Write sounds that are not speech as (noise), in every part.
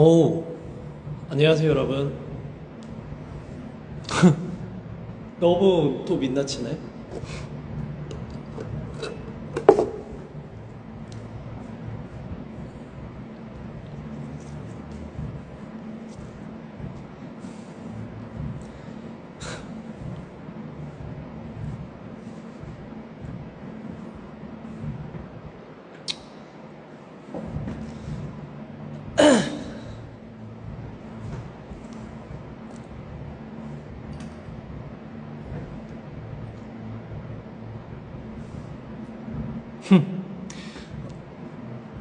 오, 안녕하세요, 여러분. (laughs) 너무 또 민낯이네.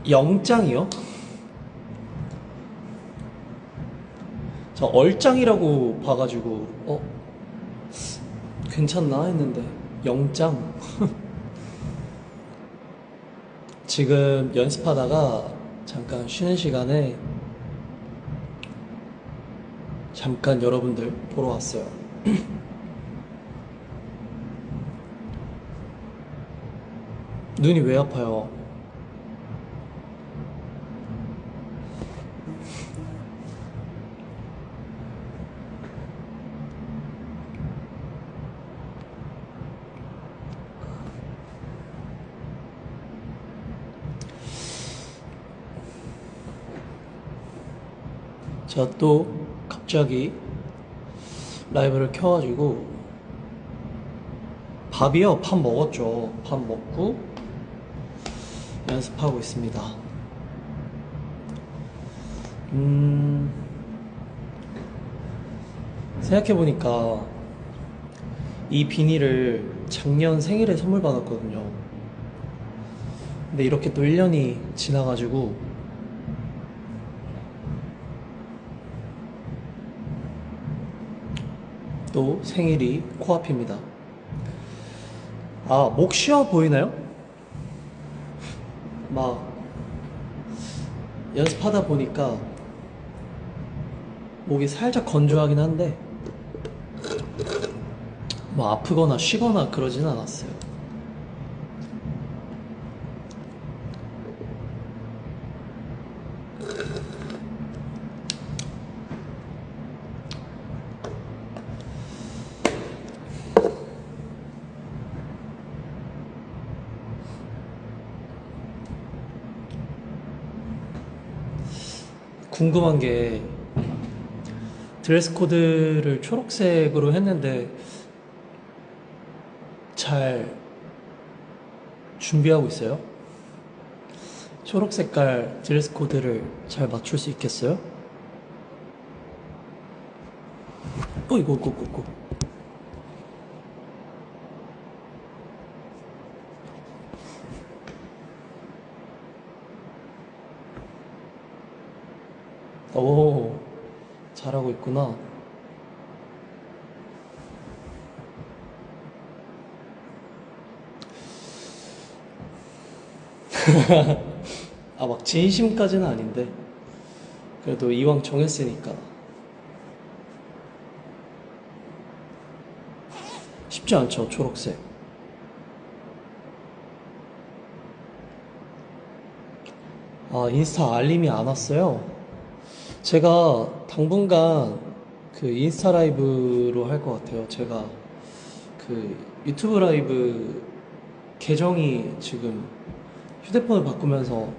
영장이요? 저 얼짱이라고 봐가지고 어 괜찮나 했는데 영장 (laughs) 지금 연습하다가 잠깐 쉬는 시간에 잠깐 여러분들 보러 왔어요. (clears throat) 눈이 왜 아파요? 제가 또 갑자기 라이브를 켜가지고 밥이요? 밥 먹었죠. 밥 먹고 연습하고 있습니다. 음, 생각해보니까 이 비닐을 작년 생일에 선물 받았거든요. 근데 이렇게 또 1년이 지나가지고 또 생일이 코앞입니다. 아, 목 쉬어 보이나요? 막 연습하다 보니까 목이 살짝 건조하긴 한데 뭐 아프거나 쉬거나 그러진 않았어요. 궁금한 게 드레스 코드를 초록색으로 했는데 잘 준비하고 있어요? 초록 색깔 드레스 코드를 잘 맞출 수 있겠어요? 어 이거 이거 이거 오 잘하고 있구나. (laughs) 아 막 진심까지는 아닌데. 그래도 이왕 정했으니까. 쉽지 않죠 초록색. 아 인스타 알림이 안 왔어요 제가 당분간 그 인스타 라이브로 할 것 같아요 제가 그 유튜브 라이브 계정이 지금 휴대폰을 바꾸면서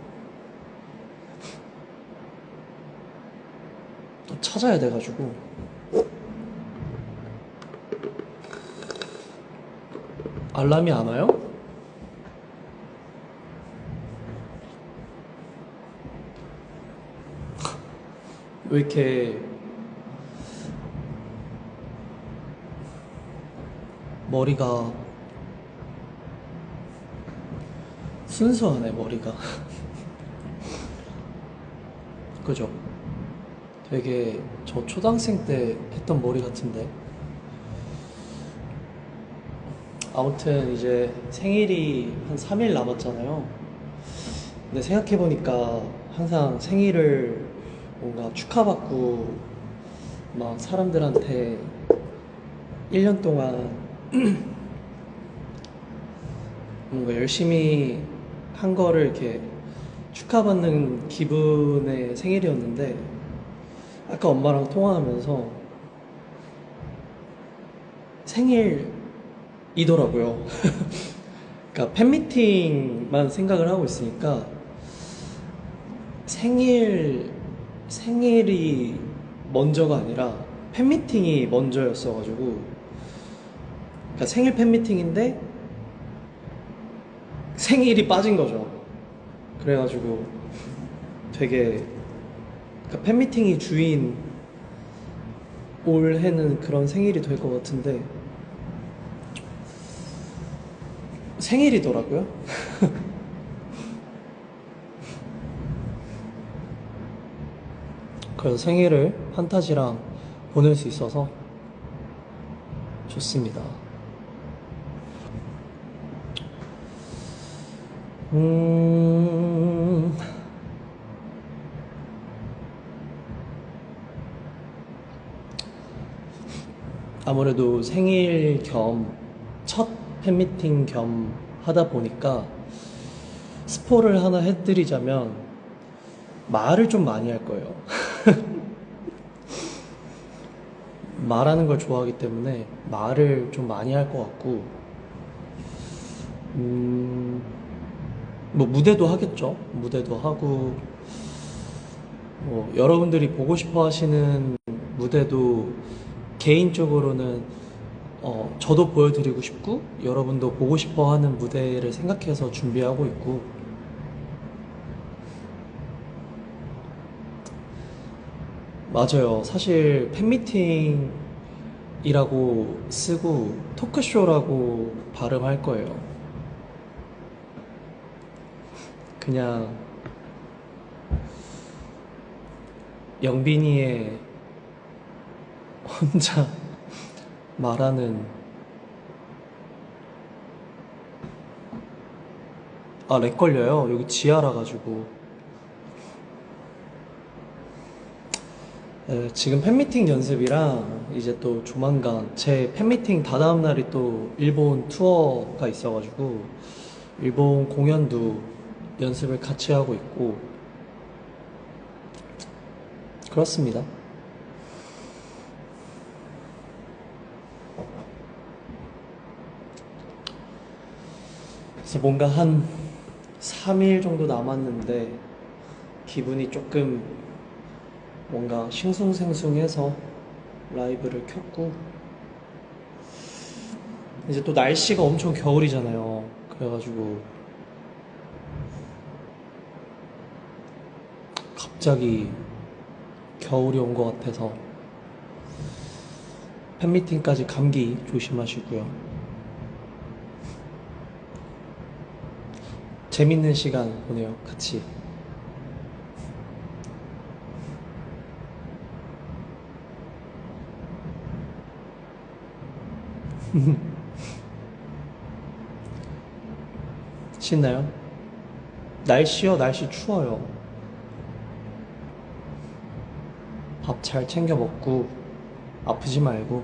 또 찾아야 돼가지고 알람이 안 와요? 왜 이렇게 머리가 순수하네 머리가? (laughs) 그죠? 되게 저 초등학생 때 했던 머리 같은데. 아무튼 이제 생일이 한 3일 남았잖아요. 근데 생각해보니까 항상 생일을 뭔가 축하받고 막 사람들한테 1년 동안 (clears throat) 뭔가 열심히 한 거를 이렇게 축하받는 기분의 생일이었는데 아까 엄마랑 통화하면서 생일이더라고요. (laughs) 그러니까 팬미팅만 생각을 하고 있으니까 생일 생일이 먼저가 아니라 팬미팅이 먼저였어가지고 그러니까 생일 팬미팅인데 생일이 빠진 거죠. 그래가지고 되게 그러니까 팬미팅이 주인 올해는 그런 생일이 될 것 같은데 생일이더라고요. (laughs) 그래서 생일을 판타지랑 보낼 수 있어서 좋습니다. 음, 아무래도 생일 겸 첫 팬미팅 겸 하다 보니까 스포를 하나 해드리자면 말을 좀 많이 할 거예요. (laughs) 말하는 걸 좋아하기 때문에 말을 좀 많이 할 것 같고, 음, 뭐 무대도 하겠죠. 무대도 하고, 뭐 여러분들이 보고 싶어 하시는 무대도 개인적으로는 어, 저도 보여드리고 싶고, 여러분도 보고 싶어 하는 무대를 생각해서 준비하고 있고, 맞아요. 사실 팬미팅이라고 쓰고 토크쇼라고 발음할 거예요. 그냥 영빈이의 혼자 (laughs) 말하는 아, 렉 걸려요. 여기 지하라 가지고. 네, 지금 팬미팅 연습이랑 이제 또 조만간 제 팬미팅 다다음 날이 또 일본 투어가 있어가지고 일본 공연도 연습을 같이 하고 있고 그렇습니다. 그래서 뭔가 한 3일 정도 남았는데 기분이 조금 뭔가 싱숭생숭해서 라이브를 켰고 이제 또 날씨가 엄청 겨울이잖아요. 그래가지고 갑자기 겨울이 온 것 같아서 팬미팅까지 감기 조심하시고요. 재밌는 시간 보내요, 같이. (laughs) 신나요? 날씨요? 날씨 추워요. 밥 잘 챙겨 먹고 아프지 말고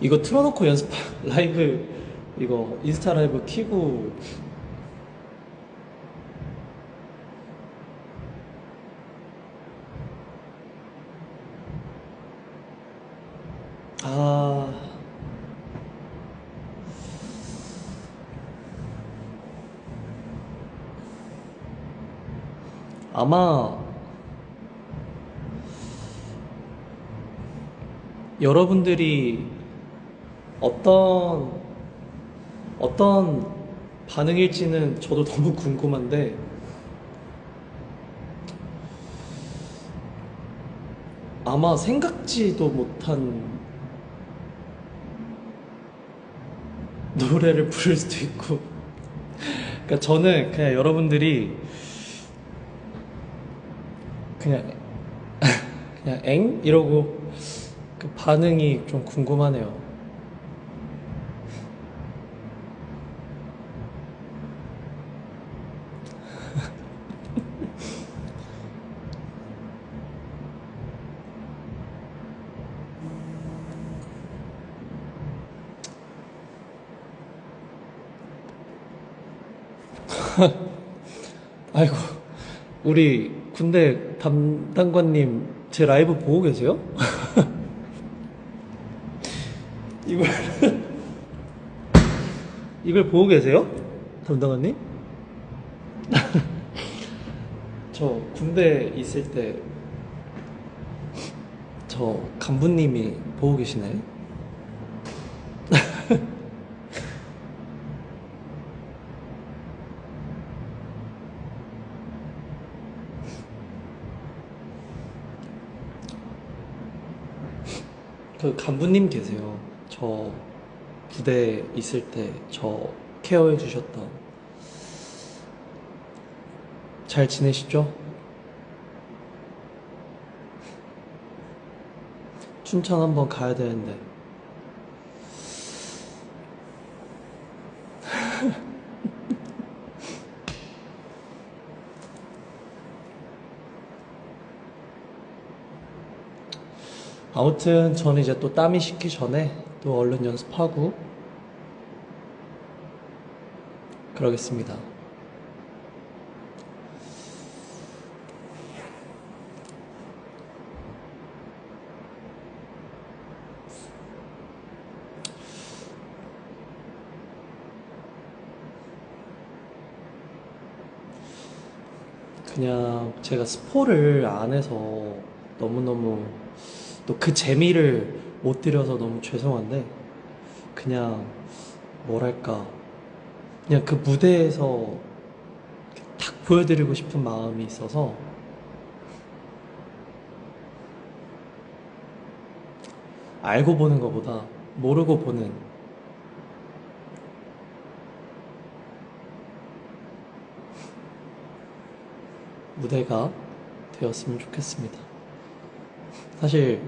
이거 틀어놓고 연습 (laughs) 라이브 이거 인스타 라이브 키고 아마 여러분들이 어떤 어떤 반응일지는 저도 (laughs) 너무 궁금한데 아마 생각지도 못한 노래를 부를 수도 있고. 그러니까 저는 그냥 여러분들이 그냥 그냥 엥 이러고 그 반응이 좀 궁금하네요. (laughs) 아이고, 우리 군대 담당관님 제 라이브 보고 계세요? (laughs) 이걸 (laughs) 이걸 보고 계세요? 담당관님? (laughs) 저 군대 있을 때 저 간부님이 보고 계시네. 그 간부님 계세요. 저 부대 있을 때 저 케어해 주셨던 잘 지내시죠? 춘천 한번 가야 되는데 아무튼 저는 이제 또 땀이 식기 전에 또 얼른 연습하고 그러겠습니다. 그냥 제가 스포를 안 해서 너무너무 또 그 재미를 못 드려서 너무 죄송한데 그냥 뭐랄까 그냥 그 무대에서 탁 보여드리고 싶은 마음이 있어서 알고 보는 것보다 모르고 보는 무대가 되었으면 좋겠습니다. 사실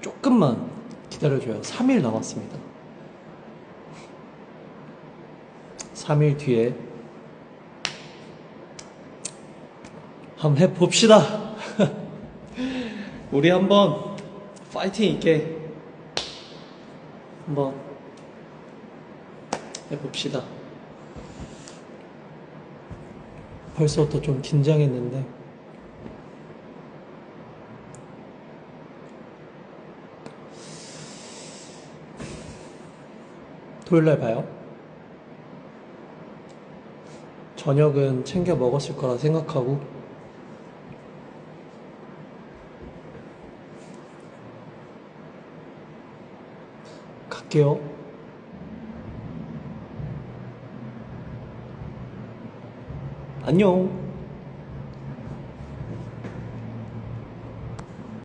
조금만 기다려줘요. 3일 남았습니다. 3일 뒤에 한번 해봅시다. (laughs) 우리 한번 파이팅 있게 한번 해봅시다. 벌써부터 좀 긴장했는데 토요일 날 봐요. 저녁은 챙겨 먹었을 거라 생각하고 갈게요. 안녕.